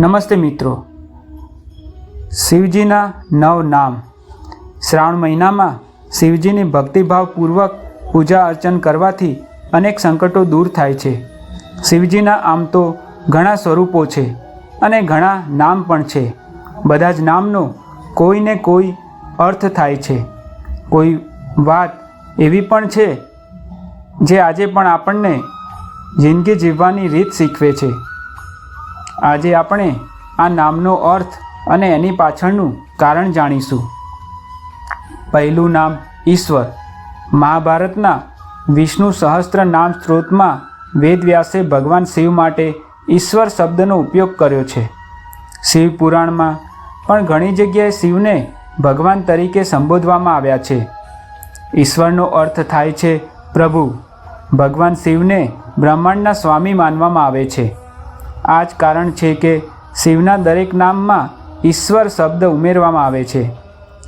નમસ્તે મિત્રો. શિવજીના નવ નામ. શ્રાવણ મહિનામાં શિવજીની ભક્તિભાવપૂર્વક પૂજા અર્ચન કરવાથી અનેક સંકટો દૂર થાય છે. શિવજીના આમ તો ઘણા સ્વરૂપો છે અને ઘણા નામ પણ છે. બધા જ નામનો કોઈને કોઈ અર્થ થાય છે. કોઈ વાત એવી પણ છે જે આજે પણ આપણને જિંદગી જીવવાની રીત શીખવે છે. આજે આપણે આ નામનો અર્થ અને એની પાછળનું કારણ જાણીશું. પહેલું નામ ઈશ્વર. મહાભારતના વિષ્ણુ સહસ્ત્ર નામ સ્ત્રોતમાં વેદવ્યાસે ભગવાન શિવ માટે ઈશ્વર શબ્દનો ઉપયોગ કર્યો છે. શિવ પુરાણમાં પણ ઘણી જગ્યાએ શિવને ભગવાન તરીકે સંબોધવામાં આવ્યા છે. ઈશ્વરનો અર્થ થાય છે પ્રભુ. ભગવાન શિવને બ્રહ્માંડના સ્વામી માનવામાં આવે છે. આ જ કારણ છે કે શિવના દરેક નામમાં ઈશ્વર શબ્દ ઉમેરવામાં આવે છે.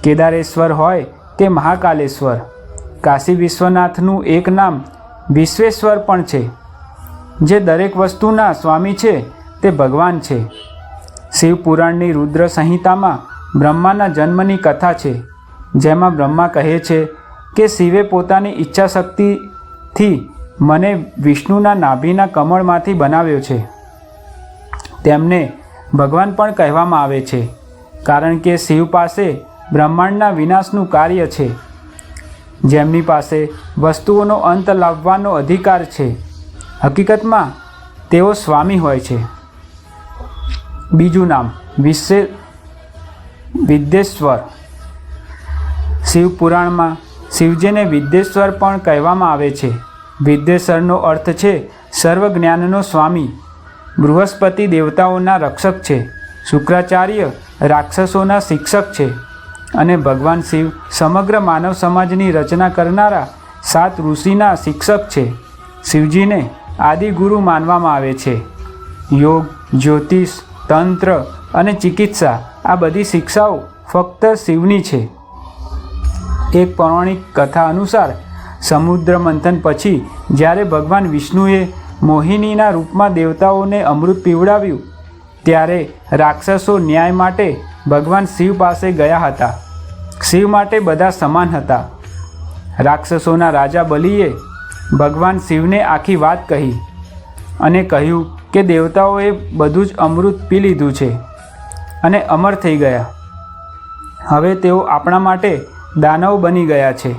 કેદારેશ્વર હોય કે મહાકાલેશ્વર, કાશી વિશ્વનાથનું એક નામ વિશ્વેશ્વર પણ છે. જે દરેક વસ્તુના સ્વામી છે તે ભગવાન છે. શિવપુરાણની રુદ્ર સંહિતામાં બ્રહ્માના જન્મની કથા છે, જેમાં બ્રહ્મા કહે છે કે શિવે પોતાની ઈચ્છા શક્તિથી મને વિષ્ણુના નાભીના કમળમાંથી બનાવ્યો છે. તેમને ભગવાન પણ કહેવામાં આવે છે, કારણ કે શિવ પાસે બ્રહ્માંડના વિનાશનું કાર્ય છે. જેમની પાસે વસ્તુઓનો અંત લાવવાનો અધિકાર છે. હકીકતમાં, તેઓ સ્વામી હોય છે. બીજું નામ વિશ્વે વિદ્યેશ્વર. શિવ પુરાણમાં શિવજીને વિદ્યેશ્વર પણ કહેવામાં આવે છે. વિદ્યેશ્વરનો અર્થ છે સર્વ જ્ઞાનનો સ્વામી. બૃહસ્પતિ દેવતાઓના રક્ષક છે. શુક્રાચાર્ય રાક્ષસોના શિક્ષક છે અને ભગવાન શિવ સમગ્ર માનવ સમાજની રચના કરનારા સાત ઋષિના શિક્ષક છે. શિવજીને આદિગુરુ માનવામાં આવે છે. યોગ, જ્યોતિષ, તંત્ર અને ચિકિત્સા આ બધી શિક્ષાઓ ફક્ત શિવની છે. એક પૌરાણિક કથા અનુસાર સમુદ્ર મંથન પછી જ્યારે ભગવાન વિષ્ણુએ મોહિનીના રૂપમાં દેવતાઓને અમૃત પીવડાવ્યું. ત્યારે રાક્ષસો ન્યાય માટે ભગવાન શિવ પાસે ગયા હતા. શિવ માટે બધા સમાન હતા. રાક્ષસોના રાજા બલિએ ભગવાન શિવને આખી વાત કહી અને કહ્યું કે દેવતાઓએ બધું જ અમૃત પી લીધું છે અને અમર થઈ ગયા. હવે તેઓ આપણા માટે દાનવ બની ગયા છે.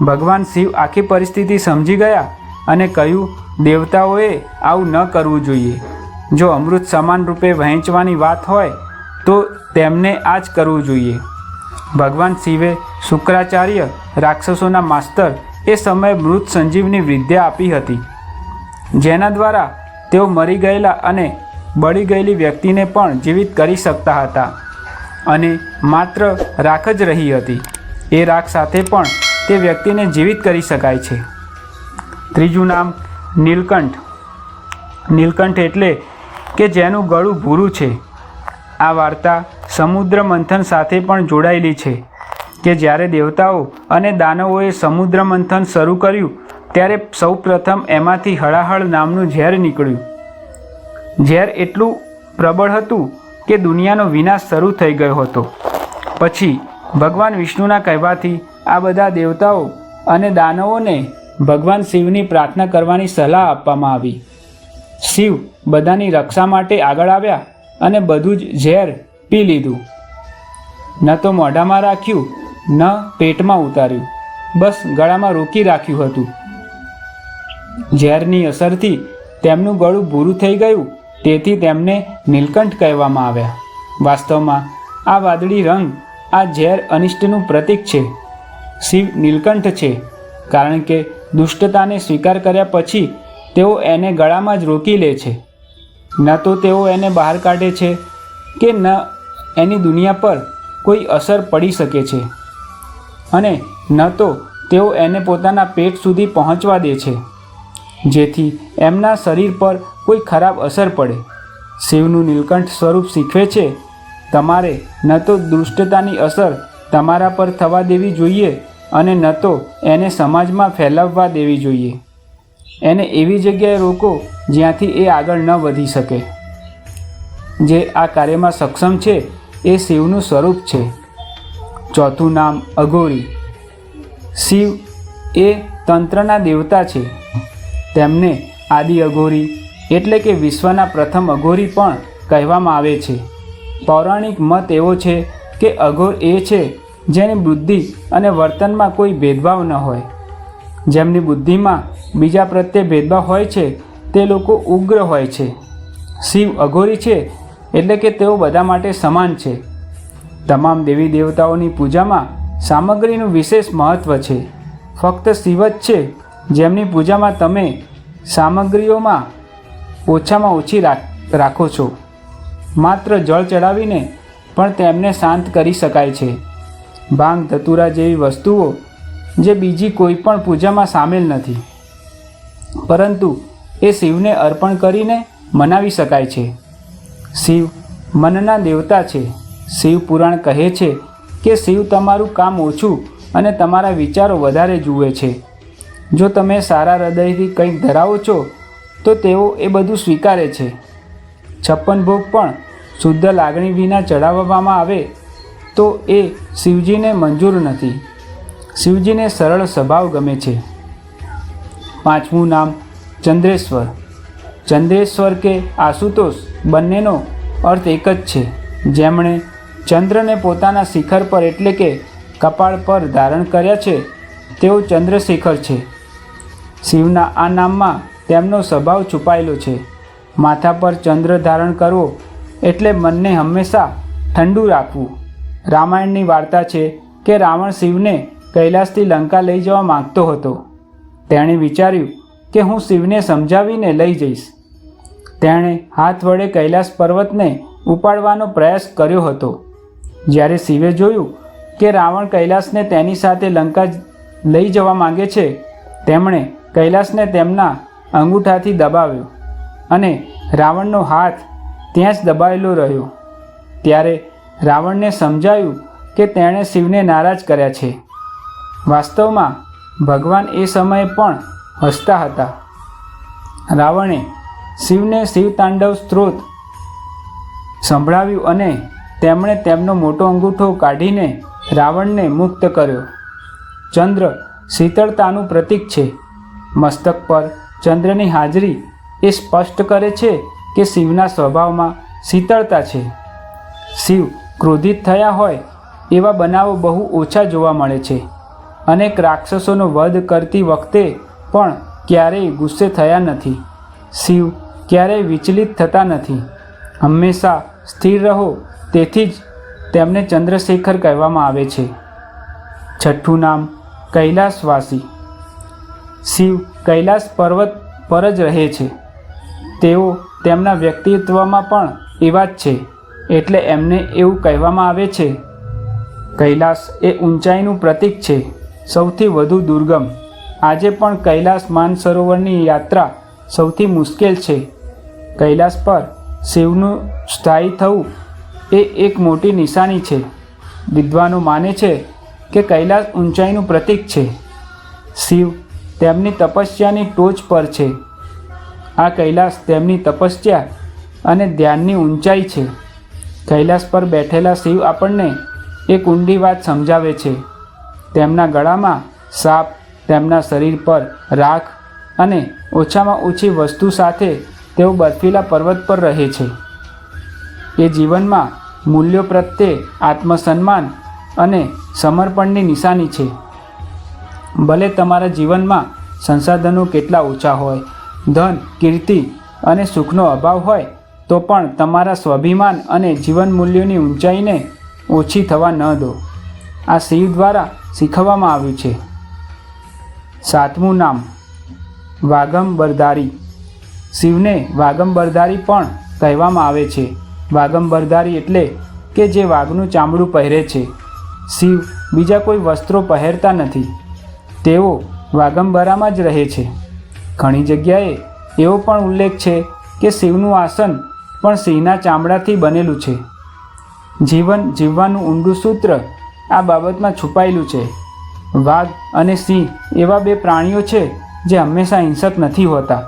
ભગવાન શિવ આખી પરિસ્થિતિ સમજી ગયા અને કહ્યું દેવતાઓએ આવું ન કરવું જોઈએ. જો અમૃત સમાન રૂપે વહેંચવાની વાત હોય, તો તેમને આ જ કરવું જોઈએ. ભગવાન શિવે શુક્રાચાર્ય રાક્ષસોના માસ્તર એ સમયે મૃત સંજીવની વિદ્યા આપી હતી. જેના દ્વારા તેઓ મરી ગયેલા અને બળી ગયેલી વ્યક્તિને પણ જીવિત કરી શકતા હતા અને માત્ર રાખ જ રહી હતી. એ રાખ સાથે પણ તે વ્યક્તિને જીવિત કરી શકાય છે. ત્રીજું નામ નીલકંઠ. નીલકંઠ એટલે કે જેનું ગળું ભૂરું છે. આ વાર્તા સમુદ્ર મંથન સાથે પણ જોડાયેલી છે કે જ્યારે દેવતાઓ અને દાનવોએ સમુદ્ર મંથન શરૂ કર્યું, ત્યારે સૌપ્રથમ એમાંથી હળાહળ નામનું ઝેર નીકળ્યું. ઝેર એટલું પ્રબળ હતું કે દુનિયાનો વિનાશ શરૂ થઈ ગયો હતો. પછી ભગવાન વિષ્ણુના કહેવાથી આ બધા દેવતાઓ અને દાનવોને ભગવાન શિવની પ્રાર્થના કરવાની સલાહ આપવામાં આવી. શિવ બધાની રક્ષા માટે આગળ આવ્યા અને બધું જ ઝેર પી લીધું. ન તો મોઢામાં રાખ્યું, ન પેટમાં ઉતાર્યું. બસ ગળામાં રોકી રાખ્યું હતું. ઝેરની અસરથી તેમનું ગળું ભૂરું થઈ ગયું, તેથી તેમને નીલકંઠ કહેવામાં આવ્યા. વાસ્તવમાં આ વાદળી રંગ આ ઝેર અનિષ્ટનું પ્રતીક છે. શિવ નીલકંઠ છે, કારણ કે દુષ્ટતાને સ્વીકાર કર્યા પછી તેઓ એને ગળામાં જ રોકી લે છે. ન તો તેઓ એને બહાર કાઢે છે કે ન એની દુનિયા પર કોઈ અસર પડી શકે છે. અને ન તો તેઓ એને પોતાના પેટ સુધી પહોંચવા દે છે. જેથી એમના શરીર પર કોઈ ખરાબ અસર પડે. શિવનું નીલકંઠ સ્વરૂપ શીખવે છે, તમારે ન તો દુષ્ટતાની અસર તમારા પર થવા દેવી જોઈએ અને ન તો એને સમાજમાં ફેલાવવા દેવી જોઈએ. એને એવી જગ્યાએ રોકો જ્યાંથી એ આગળ ન વધી શકે. જે આ કાર્યમાં સક્ષમ છે એ શિવનું સ્વરૂપ છે. ચોથું નામ અઘોરી. શિવ એ તંત્રના દેવતા છે. તેમને આદિ અઘોરી એટલે કે વિશ્વના પ્રથમ અઘોરી પણ કહેવામાં આવે છે. પૌરાણિક મત એવો છે કે અઘોર એ છે જેની બુદ્ધિ અને વર્તનમાં કોઈ ભેદભાવ ન હોય. જેમની બુદ્ધિમાં બીજા પ્રત્યે ભેદભાવ હોય છે, તે લોકો ઉગ્ર હોય છે. શિવ અઘોરી છે, એટલે કે તેઓ બધા માટે સમાન છે. તમામ દેવી દેવતાઓની પૂજામાં સામગ્રીનું વિશેષ મહત્ત્વ છે. ફક્ત શિવ જ છે, જેમની પૂજામાં તમે સામગ્રીઓમાં ઓછામાં ઓછી રાખ છો. માત્ર જળ ચડાવીને પણ તેમને શાંત કરી શકાય છે. ભાંગ ધતુરા જેવી વસ્તુઓ જે બીજી કોઈ પણ પૂજામાં સામેલ નથી. પરંતુ એ શિવને અર્પણ કરીને મનાવી શકાય છે. શિવ મનના દેવતા છે. શિવ પુરાણ કહે છે કે શિવ તમારું કામ ઓછું અને તમારા વિચારો વધારે જુએ છે. જો તમે સારા હૃદયથી કંઈક ધરાવો છો, તો તેઓ એ બધું સ્વીકારે છે. છપ્પન ભોગ પણ શુદ્ધ લાગણી વિના ચડાવવામાં આવે તો એ શિવજીને મંજૂર નથી. શિવજીને સરળ સ્વભાવ ગમે છે. પાંચમું નામ, ચંદ્રેશ્વર. ચંદ્રેશ્વર કે આશુતોષ બંનેનો અર્થ એક જ છે. જેમણે ચંદ્રને પોતાના શિખર પર એટલે કે કપાળ પર ધારણ કર્યા છે, તેઓ ચંદ્રશેખર છે. શિવના આ નામમાં તેમનો સ્વભાવ છુપાયેલો છે. માથા પર ચંદ્ર ધારણ કરવો એટલે મનને હંમેશા ઠંડુ રાખવું. રામાયણની વાર્તા છે કે રાવણ શિવને કૈલાસથી લંકા લઈ જવા માગતો હતો. તેણે વિચાર્યું કે હું શિવને સમજાવીને લઈ જઈશ. તેણે હાથ વડે કૈલાસ પર્વતને ઉપાડવાનો પ્રયાસ કર્યો હતો. જ્યારે શિવે જોયું કે રાવણ કૈલાસને તેની સાથે લંકા લઈ જવા માંગે છે, તેમણે કૈલાસને તેમના અંગૂઠાથી દબાવ્યો અને રાવણનો હાથ ત્યાં જ દબાયેલો રહ્યો. ત્યારે રાવણને સમજાયું કે તેણે શિવને નારાજ કર્યા છે. વાસ્તવમાં, ભગવાન એ સમયે પણ હસતા હતા. રાવણે શિવને શિવતાંડવ સ્ત્રોત સંભળાવ્યું અને તેમણે તેમનો મોટો અંગૂઠો કાઢીને રાવણને મુક્ત કર્યો. ચંદ્ર શીતળતાનું પ્રતીક છે. મસ્તક પર ચંદ્રની હાજરી એ સ્પષ્ટ કરે છે કે શિવના સ્વભાવમાં શીતળતા છે. શિવ ક્રોધિત થયા હોય, એવા બનાવો બહુ ઓછા જોવા મળે છે. અનેક રાક્ષસોનો વધ કરતી વખતે પણ ક્યારેય ગુસ્સે થયા નથી. શિવ ક્યારેય વિચલિત થતા નથી. હંમેશા સ્થિર રહો, તેથી જ તેમને ચંદ્રશેખર કહેવામાં આવે છે. છઠ્ઠું નામ, કૈલાસવાસી. શિવ કૈલાસ પર્વત પર જ રહે છે. તેઓ તેમના વ્યક્તિત્વમાં પણ એવા જ છે. એટલે એમને એવું કહેવામાં આવે છે, કૈલાસ એ ઊંચાઈનું પ્રતીક છે, સૌથી વધુ દુર્ગમ. આજે પણ કૈલાસ માનસરોવરની યાત્રા સૌથી મુશ્કેલ છે. કૈલાસ પર શિવનું સ્થાયી થવું એ એક મોટી નિશાની છે. વિદ્વાનો માને છે કે કૈલાસ ઊંચાઈનું પ્રતીક છે. શિવ તેમની તપસ્યાની ટોચ પર છે. આ કૈલાસ તેમની તપસ્યા અને ધ્યાનની ઊંચાઈ છે. કૈલાસ પર બેઠેલા શિવ આપણને એક ઊંડી વાત સમજાવે છે. તેમના ગળામાં સાપ, તેમના શરીર પર રાખ અને ઓછામાં ઓછી વસ્તુ સાથે તેઓ બર્ફીલા પર્વત પર રહે છે. એ જીવનમાં મૂલ્યો પ્રત્યે આત્મસન્માન અને સમર્પણની નિશાની છે. ભલે તમારા જીવનમાં સંસાધનો કેટલા ઓછા હોય, ધન, કીર્તિ અને સુખનો અભાવ હોય તો પણ તમારા સ્વાભિમાન અને જીવન મૂલ્યોની ઊંચાઈને ઓછી થવા ન દો. આ શિવ દ્વારા શીખવવામાં આવ્યું છે. સાતમું નામ વાગંબરધારી શિવને વાગંબરધારી પણ કહેવામાં આવે છે. વાગંબરધારી એટલે કે જે વાઘનું ચામડું પહેરે છે. શિવ બીજા કોઈ વસ્ત્રો પહેરતા નથી. તેઓ વાગંબરામાં જ રહે છે. ઘણી જગ્યાએ એવો પણ ઉલ્લેખ છે કે શિવનું આસન પણ સિંહના ચામડાથી બનેલું છે. જીવન જીવવાનું ઊંડું સૂત્ર આ બાબતમાં છુપાયેલું છે. વાઘ અને સિંહ એવા બે પ્રાણીઓ છે જે હંમેશા હિંસક નથી હોતા.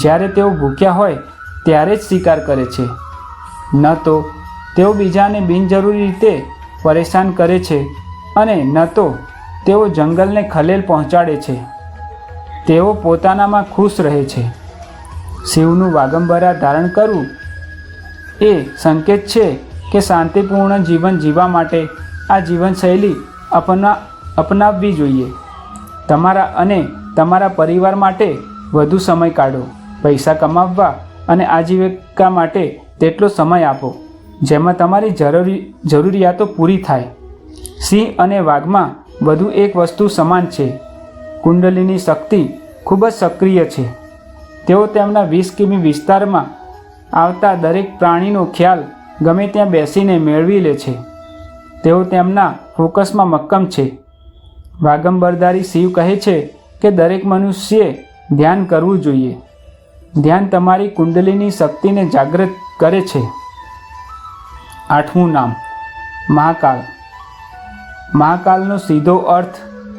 જ્યારે તેઓ ભૂખ્યા હોય ત્યારે જ શિકાર કરે છે. ન તો તેઓ બીજાને બિનજરૂરી રીતે પરેશાન કરે છે અને ન તો તેઓ જંગલને ખલેલ પહોંચાડે છે. તેઓ પોતાનામાં ખુશ રહે છે. શિવનું વાગંબરા ધારણ કરવું એ સંકેત છે કે શાંતિપૂર્ણ જીવન જીવવા માટે આ જીવનશૈલી અપના, અપનાવવી જોઈએ. તમારા અને તમારા પરિવાર માટે વધુ સમય કાઢો. પૈસા કમાવવા અને આજીવિકા માટે તેટલો સમય આપો, જેમાં તમારી જરૂરી, જરૂરિયાતો પૂરી થાય. સિંહ અને વાઘમાં બધું એક વસ્તુ સમાન છે. કુંડલીની શક્તિ ખૂબ જ સક્રિય છે. તેઓ તેમના વીસ કિમી વિસ્તારમાં આવતા દરેક પ્રાણીનો ખ્યાલ ગમે ત્યાં બેસીને મેળવી લે છે. તેઓ તેમના ફોકસમાં મક્કમ છે. વાગંબરદારી શિવ કહે છે કે દરેક મનુષ્યે ધ્યાન કરવું જોઈએ. ધ્યાન તમારી કુંડલીની શક્તિને જાગૃત કરે છે. આઠમું નામ મહાકાળ મહાકાલનો સીધો અર્થ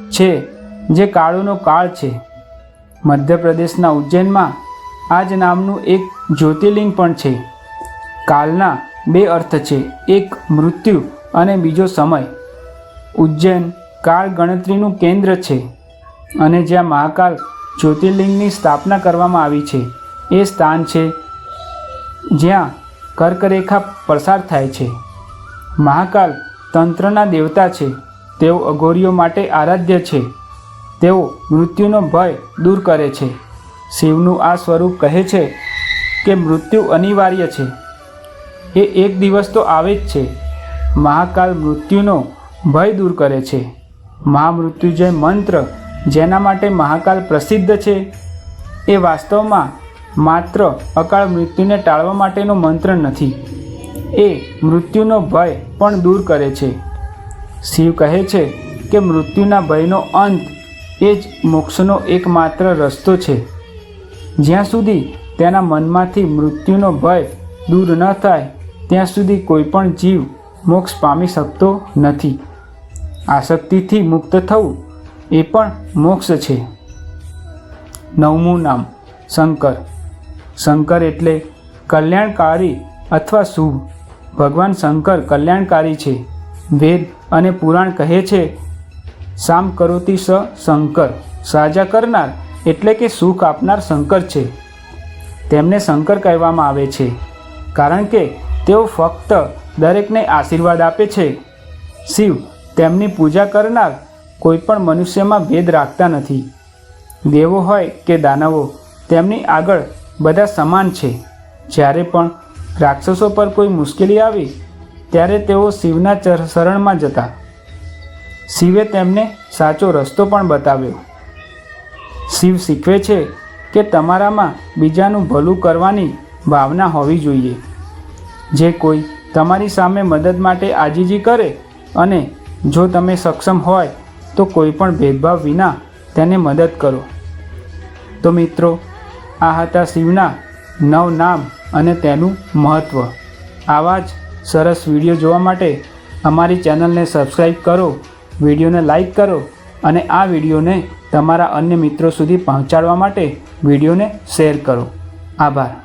છે જે કાળોનો કાળ છે. મધ્યપ્રદેશના ઉજ્જૈનમાં આ જ નામનું એક જ્યોતિર્લિંગ પણ છે. કાલના બે અર્થ છે. એક મૃત્યુ અને બીજો સમય. ઉજ્જૈન કાળ ગણતરીનું કેન્દ્ર છે અને જ્યાં મહાકાલ જ્યોતિર્લિંગની સ્થાપના કરવામાં આવી છે. એ સ્થાન છે જ્યાં કર્કરેખા પસાર થાય છે. મહાકાલ તંત્રના દેવતા છે. તેઓ અઘોરીઓ માટે આરાધ્ય છે. તેઓ મૃત્યુનો ભય દૂર કરે છે. શિવનું આ સ્વરૂપ કહે છે કે મૃત્યુ અનિવાર્ય છે. એ એક દિવસ તો આવે જ છે. મહાકાલ મૃત્યુનો ભય દૂર કરે છે. મહામૃત્યુજય મંત્ર જેના માટે મહાકાલ પ્રસિદ્ધ છે, એ વાસ્તવમાં માત્ર અકાળ મૃત્યુને ટાળવા માટેનો મંત્ર નથી. એ મૃત્યુનો ભય પણ દૂર કરે છે. શિવ કહે છે કે મૃત્યુના ભયનો અંત એ જ મોક્ષનો એકમાત્ર રસ્તો છે. જ્યાં સુધી તેના મનમાંથી મૃત્યુનો ભય દૂર ન થાય, ત્યાં સુધી કોઈ પણ જીવ મોક્ષ પામી શકતો નથી. આસક્તિથી મુક્ત થવું એ પણ મોક્ષ છે. નવમું નામ, શંકર. શંકર એટલે કલ્યાણકારી અથવા શુભ. ભગવાન શંકર કલ્યાણકારી છે. વેદ અને પુરાણ કહે છે, સામ કરોતી સ શંકર, સાજા કરનાર એટલે કે સુખ આપનાર શંકર છે. તેમને શંકર કહેવામાં આવે છે. કારણ કે તેઓ ફક્ત દરેકને આશીર્વાદ આપે છે. શિવ તેમની પૂજા કરનાર કોઈપણ મનુષ્યમાં ભેદ રાખતા નથી. દેવો હોય કે દાનવો, તેમની આગળ બધા સમાન છે. જ્યારે પણ રાક્ષસો પર કોઈ મુશ્કેલી આવી, ત્યારે તેઓ શિવના ચર- શરણમાં જતા. શિવે તેમને સાચો રસ્તો પણ બતાવ્યો. શિવ શીખવે છે કે તમારામાં બીજાનું ભલું કરવાની ભાવના હોવી જોઈએ. જે કોઈ તમારી સામે મદદ માટે આજીજી કરે અને જો તમે સક્ષમ હોય, તો કોઈ પણ ભેદભાવ વિના તેને મદદ કરો. તો મિત્રો, આ હતા શિવના નવ નામ અને તેનું મહત્ત્વ આવા જ સરસ વીડિયો જોવા માટે અમારી ચેનલને સબસ્ક્રાઈબ કરો, વિડીયોને લાઈક કરો અને આ વિડીયોને તમારા અન્ય મિત્રો સુધી પહોંચાડવા માટે વિડીયોને શેર કરો. આભાર.